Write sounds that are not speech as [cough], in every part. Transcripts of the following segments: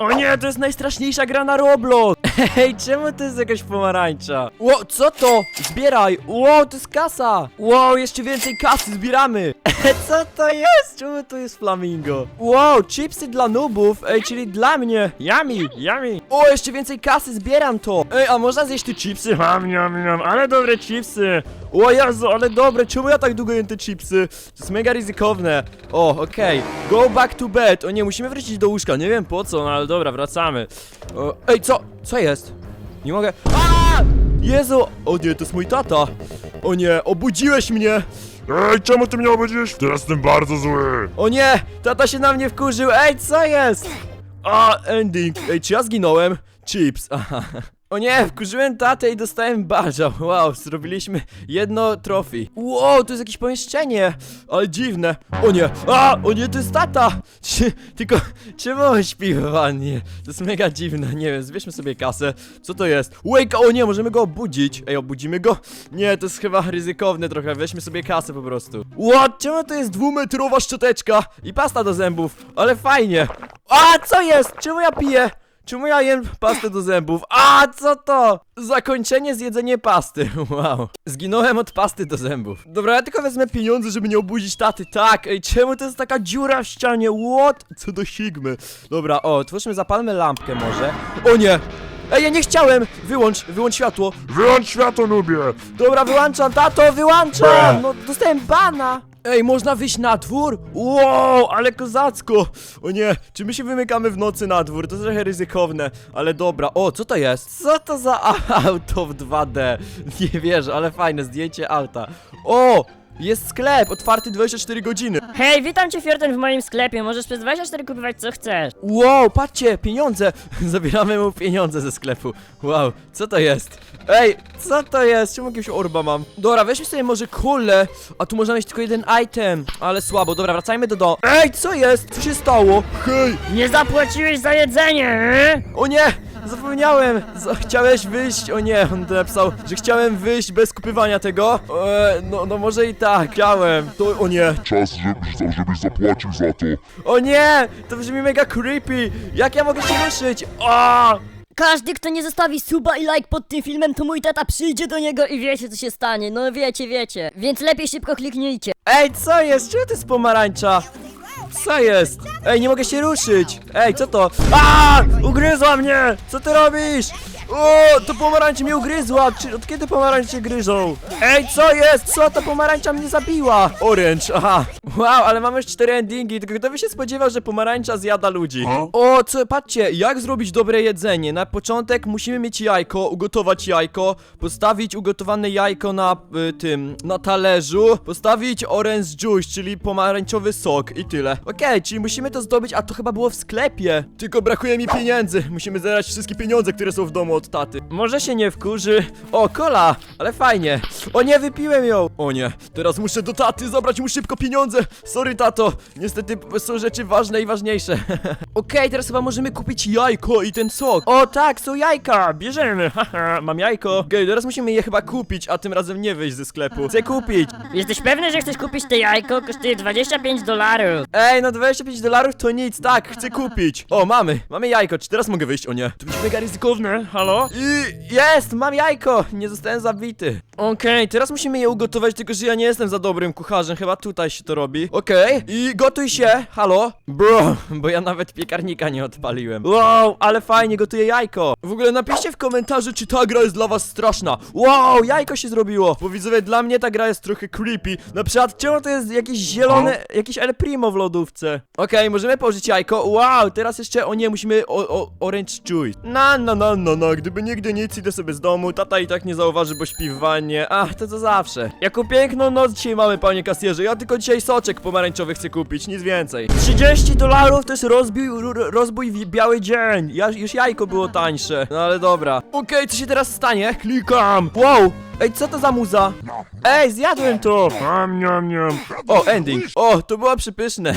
O nie, to jest najstraszniejsza gra na Roblox! [laughs] Hej, czemu to jest jakaś pomarańcza? Ło, co to? Zbieraj! Ło, to jest kasa! Ło, jeszcze więcej kasy zbieramy! [laughs] co to jest? Czemu to jest flamingo? Wow, chipsy dla nubów, ej, czyli dla mnie! Yummy, yummy! O, jeszcze więcej kasy, zbieram to! Ej, a można zjeść te chipsy? Ham, niam, niam, ale dobre chipsy! O Jezu, ale dobre, czemu ja tak długo jem te chipsy? To jest mega ryzykowne. O, okej. Go back to bed. O nie, musimy wrócić do łóżka. Nie wiem po co, no ale dobra, wracamy. O, ej, co? Co jest? Nie mogę. A! Jezu! O nie, to jest mój tata. O nie, obudziłeś mnie! Ej, czemu ty mnie obudziłeś? Teraz jestem bardzo zły. O nie! Tata się na mnie wkurzył! Ej, co jest? A, ending. Ej, czy ja zginąłem? Chips. Aha. O nie, wkurzyłem tatę i dostałem barza. Wow, zrobiliśmy jedno trofi. Wow, to jest jakieś pomieszczenie. Ale dziwne. O nie, a, o nie, to jest tata. Czy, tylko, czemu on śpi w wannie? To jest mega dziwne. Nie wiem, zbierzmy sobie kasę. Co to jest? Wake, o nie, możemy go obudzić. Ej, obudzimy go? Nie, to jest chyba ryzykowne trochę. Weźmy sobie kasę po prostu. What? Czemu to jest dwumetrowa szczoteczka i pasta do zębów? Ale fajnie. A, co jest? Czemu ja piję? Czemu ja jem pastę do zębów? A, co to? Zakończenie zjedzenie pasty. [laughs] Wow. Zginąłem od pasty do zębów. Dobra, ja tylko wezmę pieniądze, żeby nie obudzić taty. Tak, ej, czemu to jest taka dziura w ścianie? What? Co do sigmy. Dobra, o, otwórzmy, zapalmy lampkę może. O nie! Ej, ja nie chciałem! Wyłącz, wyłącz światło. Wyłącz światło, nubie. Dobra, wyłączam, tato, wyłączam! No, dostałem bana! Ej, można wyjść na dwór? Wow, ale kozacko! O nie, czy my się wymykamy w nocy na dwór? To trochę ryzykowne, ale dobra. O, co to jest? Co to za [laughs] auto w 2D? Nie wierzę, ale fajne zdjęcie auta. O! Jest sklep, otwarty 24 godziny. Hej, witam cię Fiorten w moim sklepie, możesz przez 24 kupować co chcesz. Wow, patrzcie, pieniądze! [laughs] Zabieramy mu pieniądze ze sklepu. Wow, co to jest? Ej, co to jest? Czemu jakiegoś orba mam? Dobra, weźmy sobie może kulę, a tu można mieć tylko jeden item. Ale słabo, dobra, wracajmy do domu. Ej, co jest? Co się stało? Hej! Nie zapłaciłeś za jedzenie, e? O nie! Zapomniałem! Z chciałeś wyjść? O nie, on napisał, że chciałem wyjść bez kupywania tego. E, no, no może i tak, chciałem. To, o nie. Czas, żebyś, żebyś zapłacił za to. O nie! To brzmi mega creepy! Jak ja mogę się ruszyć? O! Każdy, kto nie zostawi suba i like pod tym filmem, to mój tata przyjdzie do niego i wiecie co się stanie. No wiecie, wiecie. Więc lepiej szybko kliknijcie. Ej, co jest? Czemu to jest pomarańcza? Co jest? Ej, nie mogę się ruszyć! Ej, co to? A! Ugryzła mnie! Co ty robisz? O, to pomarańcza mnie ugryzła! Czy, od kiedy pomarańcze gryzą? Ej, co jest? Co? Ta pomarańcza mnie zabiła! Orange, aha! Wow, ale mamy już cztery endingi, tylko kto by się spodziewał, że pomarańcza zjada ludzi? O, co, patrzcie, jak zrobić dobre jedzenie? Na początek musimy mieć jajko, ugotować jajko, postawić ugotowane jajko na y, tym, na talerzu, postawić orange juice, czyli pomarańczowy sok i tyle. Okej, czyli musimy to zdobyć, a to chyba było w sklepie. Tylko brakuje mi pieniędzy, musimy zbierać wszystkie pieniądze, które są w domu od taty. Może się nie wkurzy. O, kola, ale fajnie. O nie, wypiłem ją. O nie, teraz muszę do taty zabrać mu szybko pieniądze. Sorry, tato, niestety są rzeczy ważne i ważniejsze. [laughs] Okej, teraz chyba możemy kupić jajko i ten sok. O tak, są jajka, bierzemy, [laughs] haha, mam jajko. Okej, teraz musimy je chyba kupić, a tym razem nie wyjść ze sklepu. Chcę kupić. Jesteś pewny, że chcesz kupić te jajko? Kosztuje 25 dolarów. Ej, no 25 dolarów to nic, tak, chcę kupić. O, mamy, mamy jajko, czy teraz mogę wyjść? O nie, to będzie mega ryzykowne, halo? I jest, mam jajko, nie zostałem zabity. Okej, teraz musimy je ugotować, tylko że ja nie jestem za dobrym kucharzem, chyba tutaj się to robi. Okej, i gotuj się, halo? Bro, bo ja nawet piekarnika nie odpaliłem. Wow, ale fajnie, gotuję jajko. W ogóle napiszcie w komentarzu, czy ta gra jest dla was straszna. Wow, jajko się zrobiło. Bo widzowie, dla mnie ta gra jest trochę creepy. Na przykład, czemu to jest jakieś zielone, jakieś El Primo w lodówce? Okej, możemy położyć jajko. Wow, teraz jeszcze, o nie, musimy o, o, orange juice. No, no, no, no, no, gdyby nigdy nic, idę sobie z domu, tata i tak nie zauważy, bo śpi w wannie. Ach, to co zawsze. Jaką piękną noc dzisiaj mamy, panie kasjerze. Ja tylko dzisiaj soczek pomarańczowy chcę kupić, nic więcej. 30 dolarów to jest rozbój, r- rozbój w biały dzień. Ja, już jajko było tańsze. No ale dobra. Okej, co się teraz stanie? Klikam. Wow, Ej, co to za muza? Ej, zjadłem to! Am, niam, niam. O, ending. O, to było przypyszne.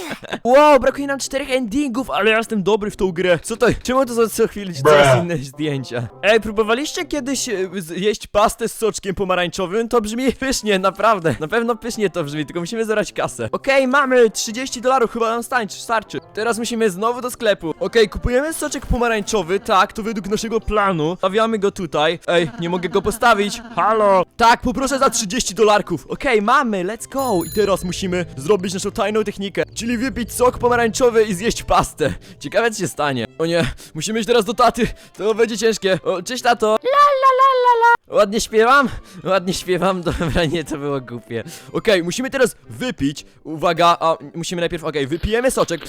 [laughs] wow, brakuje nam czterech endingów, ale ja jestem dobry w tą grę. Co to? Czemu to są co chwilę coraz inne zdjęcia? Ej, próbowaliście kiedyś e, z- jeść pastę z soczkiem pomarańczowym? To brzmi [laughs] pysznie, naprawdę. Na pewno pysznie to brzmi, tylko musimy zebrać kasę. Okej, mamy 30 dolarów, chyba nam stańczy, starczy. Teraz musimy znowu do sklepu. Okej, kupujemy soczek pomarańczowy, tak, to według naszego planu. Stawiamy go tutaj. Ej, nie mogę go postawić. Halo? Tak, poproszę za 30 dolarków. Okej, mamy, let's go. I teraz musimy zrobić naszą tajną technikę, czyli wypić sok pomarańczowy i zjeść pastę. Ciekawe, co się stanie. O nie, musimy iść teraz do taty. To będzie ciężkie. O, cześć, tato. La, la, la, la, la. Ładnie śpiewam? Ładnie śpiewam, [laughs] dobra, nie, to było głupie. Okej, musimy teraz wypić. Uwaga, a musimy najpierw, okej, wypijemy soczek.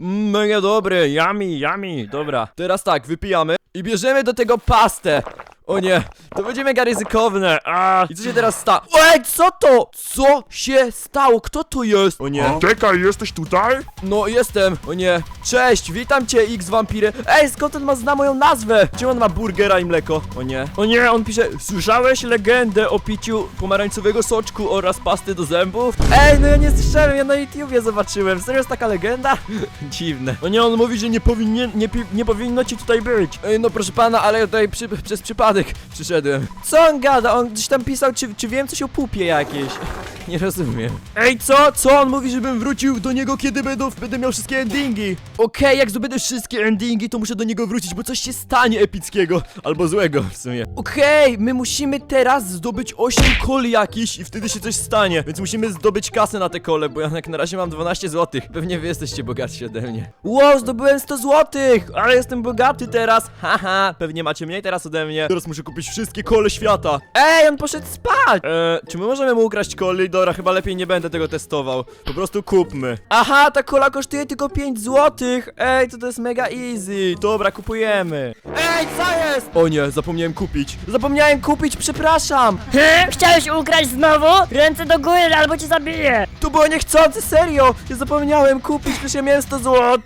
Mm, Mega dobry, yummy, yummy. Dobra, teraz tak, wypijamy i bierzemy do tego pastę. O nie, to będzie mega ryzykowne. A, I co się teraz stało? Ej, co to? Co się stało? Kto tu jest? O nie. Czekaj, jesteś tutaj? No, jestem. O nie. Cześć, witam cię, X Vampiry. Ej, skąd on ma zna moją nazwę? Czemu on ma burgera i mleko? O nie. O nie, on pisze, słyszałeś legendę o piciu pomarańczowego soczku oraz pasty do zębów? Ej, no ja nie słyszałem, ja na YouTubie zobaczyłem. Serio jest taka legenda? [laughs] Dziwne. O nie, on mówi, że nie powinien, nie, pi- nie powinno ci tutaj być. Ej, no proszę pana, ale tutaj przy, przez przypadek przyszedłem. Co on gada? On gdzieś tam pisał, czy, czy wiem coś o pupie jakieś. [laughs] Nie rozumiem. Ej, co? Co? On mówi, żebym wrócił do niego, kiedy będą, będę miał wszystkie endingi. Okej, jak zdobędę wszystkie endingi, to muszę do niego wrócić, bo coś się stanie epickiego. Albo złego w sumie. Okej, my musimy teraz zdobyć 8 koli jakiś i wtedy się coś stanie. Więc musimy zdobyć kasę na te kole, bo ja jak na razie mam 12 zł. Pewnie wy jesteście bogatsi ode mnie. Wow, zdobyłem 100 zł! Ale jestem bogaty teraz. Haha, pewnie macie mniej teraz ode mnie. Teraz muszę kupić wszystkie kole świata. Ej, on poszedł spać! Eee, czy my możemy mu ukraść koli? Dobra, chyba lepiej nie będę tego testował. Po prostu kupmy. Aha, ta kola kosztuje tylko 5 zł. Ej, to to jest mega easy. Dobra, kupujemy. Ej, co jest? O nie, zapomniałem kupić. Zapomniałem kupić, przepraszam. He? Chciałeś ukraść znowu? Ręce do góry albo cię zabiję! To było niechcący, serio! Ja zapomniałem kupić, przecież ja miałem 100 zł.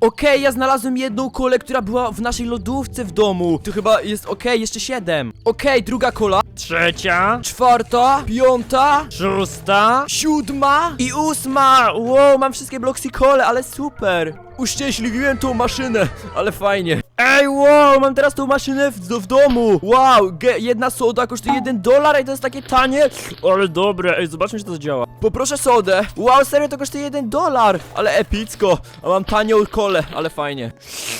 Okej, ja znalazłem jedną kolę, która była w naszej lodówce w domu. To chyba jest okej, jeszcze 7. Okej, druga kola. Trzecia. Czwarta. Piąta. Szósta. Siódma. I ósma. Wow, mam wszystkie bloksy kole, ale super. Uszczęśliwiłem tą maszynę, ale fajnie. Ej, wow, mam teraz tą maszynę w, w domu. Wow, ge, jedna soda kosztuje 1 dolar i to jest takie tanie. Ale dobre, ej, zobaczmy, czy to działa. Poproszę sodę. Wow, serio, to kosztuje 1 dolar. Ale epicko. A mam tanią kolę, ale fajnie.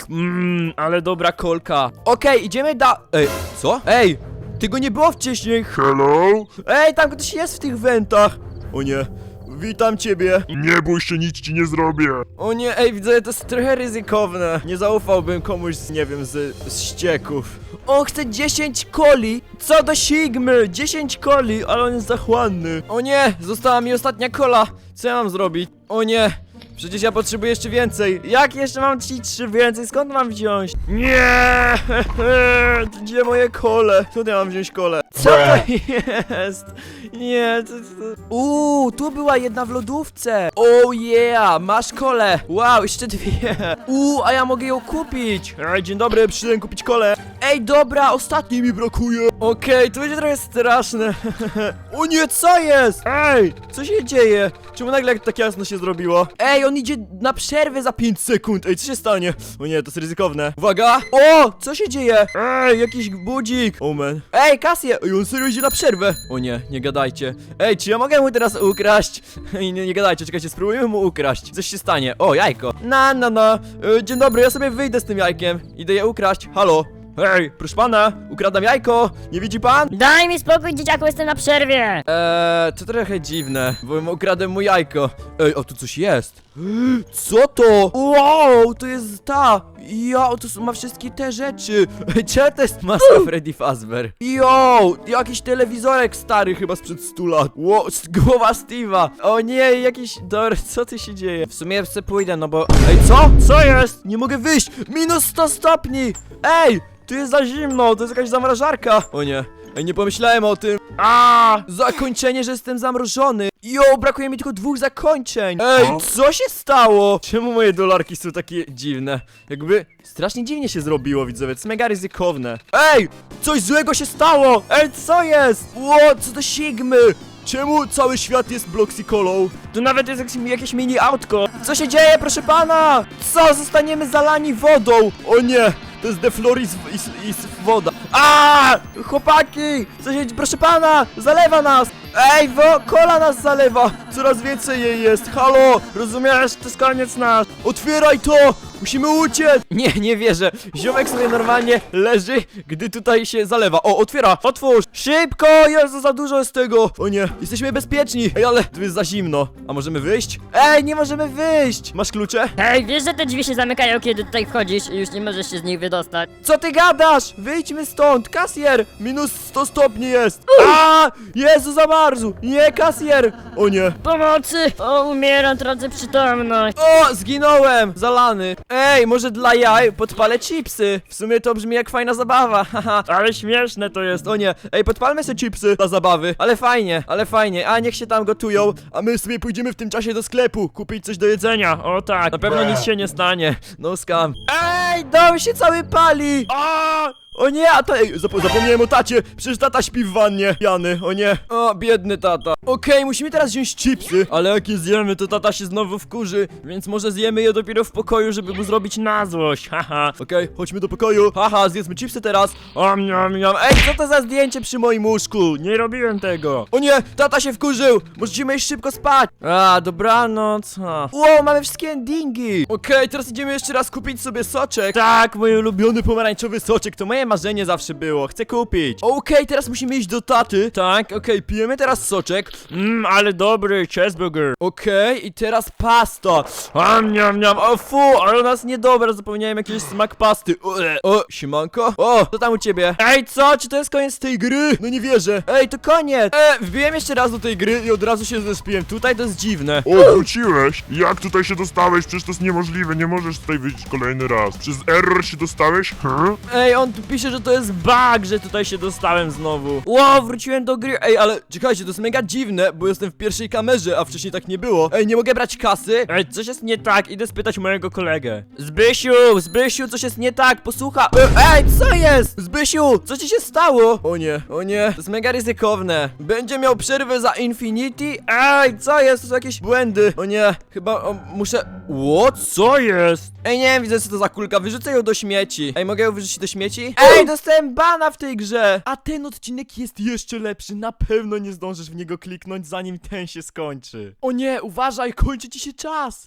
Mmm, ale dobra kolka. Okej, idziemy da... Ej, co? Ej, tego nie było wcześniej. Hello? Ej, tam ktoś jest w tych wentach. O nie. Witam ciebie. Nie bój się, nic ci nie zrobię. O nie, ej, widzę, to jest trochę ryzykowne. Nie zaufałbym komuś z, nie wiem, z, z ścieków. On chce 10 coli. Co do Sigmy, 10 coli, ale on jest zachłanny. O nie, została mi ostatnia kola. Co ja mam zrobić? O nie. Przecież ja potrzebuję jeszcze więcej. Jak jeszcze mam ci trzy więcej? Skąd mam wziąć? Nie! [laughs] Gdzie moje kole? Ja mam wziąć kole? Co to jest? Nie, to, to... Uuu, tu była jedna w lodówce. Oh yeah, masz kole. Wow, jeszcze dwie. Uuu, a ja mogę ją kupić. Ej, dzień dobry, przyszedłem kupić kole. Ej, dobra, ostatniej mi brakuje. Okej, to będzie trochę straszne. [laughs] o nie, co jest? Ej, co się dzieje? Czemu nagle tak jasno się zrobiło? Ej, on idzie na przerwę za 5 sekund. Ej, co się stanie? O nie, to jest ryzykowne. Uwaga! O, co się dzieje? Ej, jakiś budzik. O man. Ej, Kasję! Ej, on serio idzie na przerwę. O nie, nie gadajcie. Ej, czy ja mogę mu teraz ukraść? Ej, nie, nie gadajcie, czekajcie, spróbujmy mu ukraść. Coś się stanie. O, jajko. Na, na, na. E, dzień dobry, ja sobie wyjdę z tym jajkiem. Idę je ukraść. Halo? Hej, proszę pana, ukradam jajko. Nie widzi pan? Daj mi spokój, dzieciaku, jestem na przerwie! Eee, to trochę dziwne, bo ukradłem mu jajko. Ej, o tu coś jest. Co to? Wow, to jest ta. Ja, to są- ma wszystkie te rzeczy. [laughs] Czemu to jest maska Freddy Fazbear? Jo, jakiś telewizorek stary chyba sprzed 100 lat. Wow, s- głowa Steve'a. O nie, jakiś... Dobra, co tu się dzieje? W sumie sobie pójdę, no bo... Ej, co? Co jest? Nie mogę wyjść. Minus 100 stopni. Ej, tu jest za zimno, to jest jakaś zamrażarka. O nie. Ej, nie pomyślałem o tym. A, zakończenie, że jestem zamrożony. Jo, brakuje mi tylko dwóch zakończeń. Ej, O? co się stało? Czemu moje dolarki są takie dziwne? Jakby strasznie dziwnie się zrobiło, widzowie. To jest mega ryzykowne. Ej, coś złego się stało. Ej, co jest? Ło, co to Sigmy? Czemu cały świat jest Bloxicolą? Tu nawet jest jakieś, jakieś mini autko. Co się dzieje, proszę pana? Co? Zostaniemy zalani wodą. O nie, to jest defloris i, woda. A! Chłopaki! Co się, proszę pana, zalewa nas! Ej, wo, kola nas zalewa! Coraz więcej jej jest, halo! Rozumiesz? To jest koniec nasz! Otwieraj to! Musimy uciec! Nie, nie wierzę. Ziomek sobie normalnie leży, gdy tutaj się zalewa. O, otwiera! Otwórz! Szybko! Jezu, za dużo jest tego! O nie, jesteśmy bezpieczni! Ej, ale tu jest za zimno. A możemy wyjść? Ej, nie możemy wyjść! Masz klucze? Hej, wiesz, że te drzwi się zamykają, kiedy tutaj wchodzisz i już nie możesz się z nich wydostać. Co ty gadasz? Wyjdźmy stąd! Kasjer! Minus 100 stopni jest! A! Jezu, zamarzł! Nie, kasjer! O nie! Pomocy! O, umieram, tracę przytomność. O, zginąłem! Zalany! Ej, może dla jaj podpalę chipsy! W sumie to brzmi jak fajna zabawa, [laughs] haha. Ale śmieszne to jest, o nie. Ej, podpalmy sobie chipsy dla zabawy. Ale fajnie, ale fajnie. A niech się tam gotują, a my sobie pójdziemy w tym czasie do sklepu kupić coś do jedzenia. O tak, na pewno nic się nie stanie. No skam. Ej, dom się cały pali! A! O nie, a ej, zap zapomniałem o tacie, przecież tata śpi w wannie, Jany, o nie. O, biedny tata. Okej, musimy teraz wziąć chipsy, ale jak je zjemy, to tata się znowu wkurzy, więc może zjemy je dopiero w pokoju, żeby mu zrobić na złość, haha. Okej, chodźmy do pokoju, haha, zjedzmy chipsy teraz. O, miam, miam. Ej, co to za zdjęcie przy moim łóżku? Nie robiłem tego. O nie, tata się wkurzył, musimy iść szybko spać. A, dobranoc. A. Wow, mamy wszystkie endingi. Okej, teraz idziemy jeszcze raz kupić sobie soczek. Tak, mój ulubiony pomarańczowy soczek, to moje marzenie zawsze było, chcę kupić. Okej, teraz musimy iść do taty. Tak, okej, pijemy teraz soczek. Mmm, ale dobry cheeseburger. Okej, i teraz pasta. Am, niam, niam, o fu, ale u nas niedobre, zapomniałem jakiś smak pasty. Ue. O, siemanko. O, co tam u ciebie? Ej, co? Czy to jest koniec tej gry? No nie wierzę. Ej, to koniec. E, wbiłem jeszcze raz do tej gry i od razu się zespiłem. Tutaj to jest dziwne. O, wróciłeś! Jak tutaj się dostałeś? Przecież to jest niemożliwe, nie możesz tutaj wyjść kolejny raz. Przez error się dostałeś? Hm? Ej, on tu pisze, że to jest bug, że tutaj się dostałem znowu. Ło, wróciłem do gry. Ej, ale czekajcie, to jest mega dziwne, bo jestem w pierwszej kamerze, a wcześniej tak nie było. Ej, nie mogę brać kasy? Ej, coś jest nie tak, idę spytać mojego kolegę. Zbysiu, Zbysiu, coś jest nie tak, posłucha. E, Ej, co jest? Zbysiu, co ci się stało? O nie, o nie, to jest mega ryzykowne. Będzie miał przerwę za Infinity? Ej, co jest? To są jakieś błędy. O nie, chyba o, muszę... What? Co jest? Ej, nie wiem, widzę co to za kulka, wyrzucę ją do śmieci. Ej, mogę ją wyrzucić do śmieci? Ej, dostałem bana w tej grze! A ten odcinek jest jeszcze lepszy, na pewno nie zdążysz w niego kliknąć zanim ten się skończy. O nie, uważaj, kończy ci się czas!